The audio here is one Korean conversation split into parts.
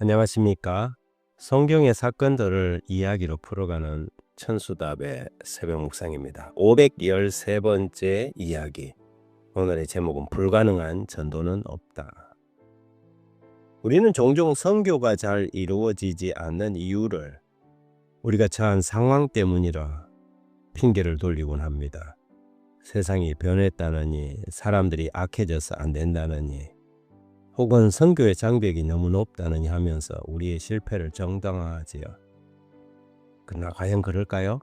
안녕하십니까? 성경의 사건들을 이야기로 풀어가는 천수답의 새벽 묵상입니다. 513번째 이야기. 오늘의 제목은 불가능한 전도는 없다. 우리는 종종 선교가 잘 이루어지지 않는 이유를 우리가 처한 상황 때문이라 핑계를 돌리곤 합니다. 세상이 변했다느니 사람들이 악해져서 안 된다느니 혹은 선교의 장벽이 너무 높다느니 하면서 우리의 실패를 정당화하지요. 그러나 과연 그럴까요?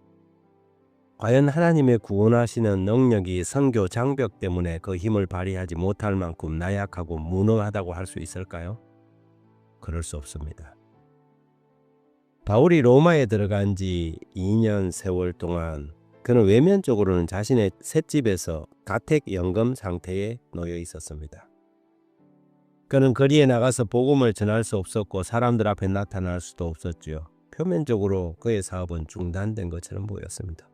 과연 하나님의 구원하시는 능력이 선교 장벽 때문에 그 힘을 발휘하지 못할 만큼 나약하고 무능하다고 할 수 있을까요? 그럴 수 없습니다. 바울이 로마에 들어간 지 2년 세월 동안 그는 외면적으로는 자신의 셋집에서 가택 연금 상태에 놓여 있었습니다. 그는 거리에 나가서 복음을 전할 수 없었고 사람들 앞에 나타날 수도 없었지요. 표면적으로 그의 사업은 중단된 것처럼 보였습니다.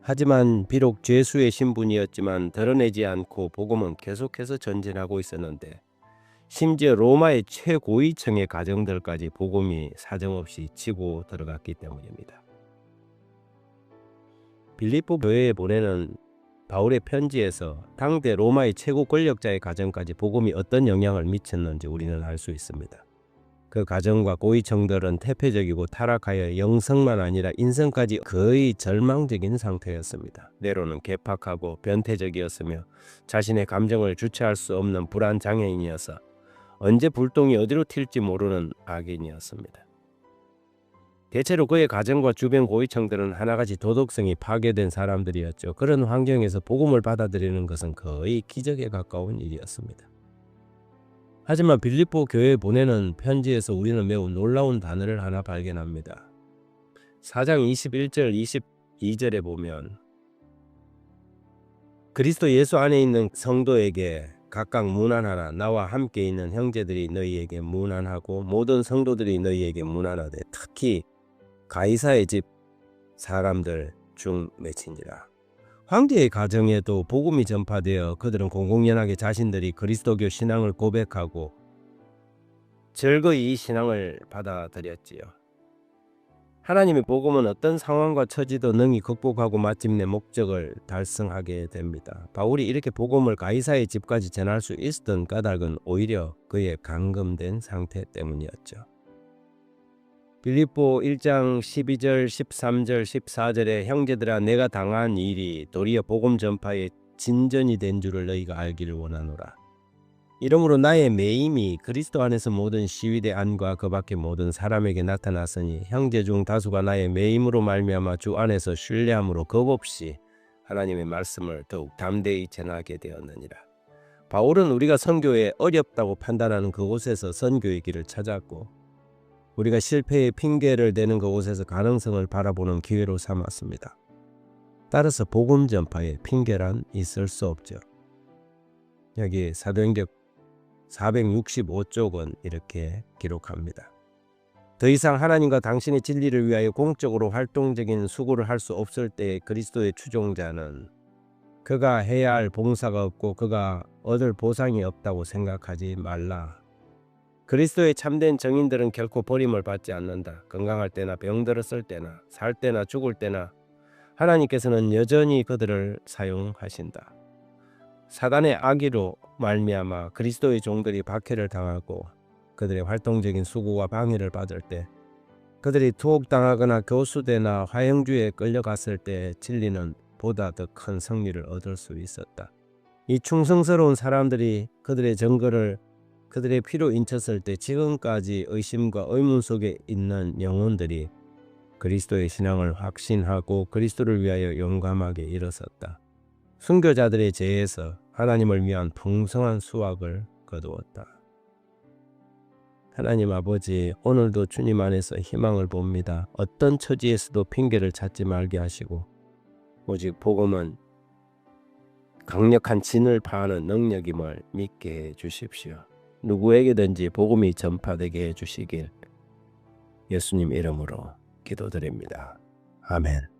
하지만 비록 죄수의 신분이었지만 드러내지 않고 복음은 계속해서 전진하고 있었는데 심지어 로마의 최고위층의 가정들까지 복음이 사정없이 치고 들어갔기 때문입니다. 빌립보 교회에 보내는 바울의 편지에서 당대 로마의 최고 권력자의 가정까지 복음이 어떤 영향을 미쳤는지 우리는 알 수 있습니다. 그 가정과 고위층들은 태폐적이고 타락하여 영성만 아니라 인성까지 거의 절망적인 상태였습니다. 내로는 개팍하고 변태적이었으며 자신의 감정을 주체할 수 없는 불안 장애인이어서 언제 불똥이 어디로 튈지 모르는 악인이었습니다. 대체로 그의 가정과 주변 고위층들은 하나같이 도덕성이 파괴된 사람들이었죠. 그런 환경에서 복음을 받아들이는 것은 거의 기적에 가까운 일이었습니다. 하지만 빌립보 교회에 보내는 편지에서 우리는 매우 놀라운 단어를 하나 발견합니다. 4장 21절 22절에 보면 그리스도 예수 안에 있는 성도에게 각각 문안하라 나와 함께 있는 형제들이 너희에게 문안하고 모든 성도들이 너희에게 문안하되 특히 가이사의 집 사람들 중 맺힌지라. 황제의 가정에도 복음이 전파되어 그들은 공공연하게 자신들이 그리스도교 신앙을 고백하고 즐거이 이 신앙을 받아들였지요. 하나님의 복음은 어떤 상황과 처지도 능히 극복하고 마침내 목적을 달성하게 됩니다. 바울이 이렇게 복음을 가이사의 집까지 전할 수 있었던 까닭은 오히려 그의 감금된 상태 때문이었죠. 빌립보 1장 12절 13절 14절에 형제들아 내가 당한 일이 도리어 복음 전파의 진전이 된 줄을 너희가 알기를 원하노라. 이러므로 나의 매임이 그리스도 안에서 모든 시위대 안과 그 밖의 모든 사람에게 나타났으니 형제 중 다수가 나의 매임으로 말미암아 주 안에서 신뢰함으로 겁없이 하나님의 말씀을 더욱 담대히 전하게 되었느니라. 바울은 우리가 선교에 어렵다고 판단하는 그곳에서 선교의 길을 찾았고 우리가 실패의 핑계를 대는 그곳에서 가능성을 바라보는 기회로 삼았습니다. 따라서 복음 전파에 핑계란 있을 수 없죠. 여기 사도행전 465쪽은 이렇게 기록합니다. 더 이상 하나님과 당신의 진리를 위하여 공적으로 활동적인 수고를 할 수 없을 때 그리스도의 추종자는 그가 해야 할 봉사가 없고 그가 얻을 보상이 없다고 생각하지 말라 그리스도의 참된 정인들은 결코 버림을 받지 않는다. 건강할 때나 병들었을 때나 살 때나 죽을 때나 하나님께서는 여전히 그들을 사용하신다. 사단의 악의로 말미암아 그리스도의 종들이 박해를 당하고 그들의 활동적인 수고와 방해를 받을 때 그들이 투옥당하거나 교수대나 화형주에 끌려갔을 때 진리는 보다 더 큰 승리를 얻을 수 있었다. 이 충성스러운 사람들이 그들의 증거를 그들의 피로 인쳤을 때 지금까지 의심과 의문 속에 있는 영혼들이 그리스도의 신앙을 확신하고 그리스도를 위하여 용감하게 일어섰다. 순교자들의 죄에서 하나님을 위한 풍성한 수확을 거두었다. 하나님 아버지, 오늘도 주님 안에서 희망을 봅니다. 어떤 처지에서도 핑계를 찾지 말게 하시고, 오직 복음은 강력한 진을 파하는 능력임을 믿게 해 주십시오. 누구에게든지 복음이 전파되게 해주시길 예수님 이름으로 기도드립니다. 아멘.